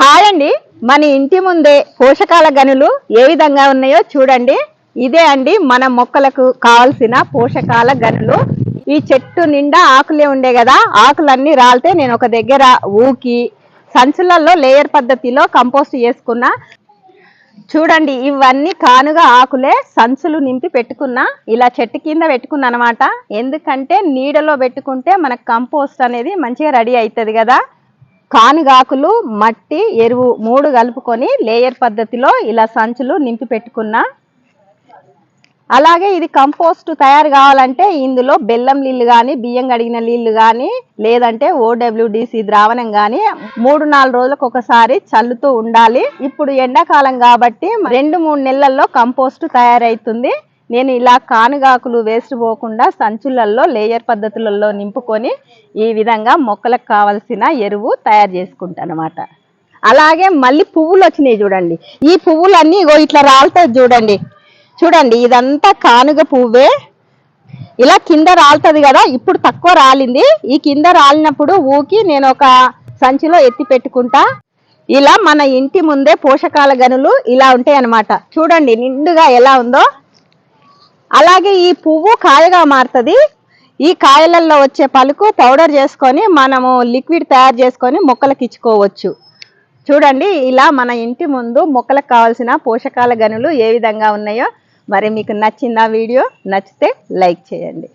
Hi అండి. మన ఇంటి ముందే పోషకాల గనులు ఏ విధంగా ఉన్నాయో చూడండి. ఇదే అండి మన మొక్కలకు కావలసిన పోషకాల గనులు. ఈ చెట్టు నిండా ఆకులే ఉండే కదా ఆకులన్నీ రాలితే నేను ఒక దగ్గర ఊకి సంచులలో లేయర్ పద్ధతిలో కంపోస్ట్ చేసుకున్నా. చూడండి ఇవన్నీ కానుగా ఆకులే సంచులు నింపి పెట్టుకున్నా. ఇలా చెట్టు కింద పెట్టుకున్నా అనమాట ఎందుకంటే నీడలో పెట్టుకుంటే మనకు కంపోస్ట్ అనేది మంచిగా రెడీ అవుతుంది కదా. కానుగాకులు మట్టి ఎరువు మూడు కలుపుకొని లేయర్ పద్ధతిలో ఇలా సంచులు నింపి పెట్టుకున్నా. అలాగే ఇది కంపోస్ట్ తయారు కావాలంటే ఇందులో బెల్లం నీళ్ళు కానీ బియ్యం కడిగిన నీళ్ళు కానీ లేదంటే ఓడబ్ల్యూడిసి ద్రావణం కానీ మూడు నాలుగు రోజులకు ఒకసారి చల్లుతూ ఉండాలి. ఇప్పుడు ఎండాకాలం కాబట్టి రెండు మూడు నెలల్లో కంపోస్ట్ తయారవుతుంది నేను ఇలా కానుగాకులు వేస్ట్ పోకుండా సంచులలో లేయర్ పద్ధతులలో నింపుకొని ఈ విధంగా మొక్కలకు కావలసిన ఎరువు తయారు చేసుకుంటాను అనమాట అలాగే మళ్ళీ పువ్వులు వచ్చినాయి చూడండి. ఈ పువ్వులన్నీ ఇగో ఇట్లా రాలుతాయి చూడండి. చూడండి ఇదంతా కానుగ పువ్వే. ఇలా కింద రాలుతుంది కదా ఇప్పుడు తక్కువ రాలింది. ఈ కింద రాలినప్పుడు ఊకి నేను ఒక సంచిలో ఎత్తి పెట్టుకుంటా. ఇలా మన ఇంటి ముందే పోషకాల గనులు ఇలా ఉంటాయి అన్నమాట చూడండి నిండుగా ఎలా ఉందో. అలాగే ఈ పువ్వు కాయగా మారుతుంది. ఈ కాయలలో వచ్చే పలుకు పౌడర్ చేసుకొని మనము లిక్విడ్ తయారు చేసుకొని మొక్కలకు ఇచ్చుకోవచ్చు. చూడండి ఇలా మన ఇంటి ముందు మొక్కలకు కావాల్సిన పోషకాల గనులు ఏ విధంగా ఉన్నాయో. మరి మీకు నచ్చిందా వీడియో నచ్చితే లైక్ చేయండి.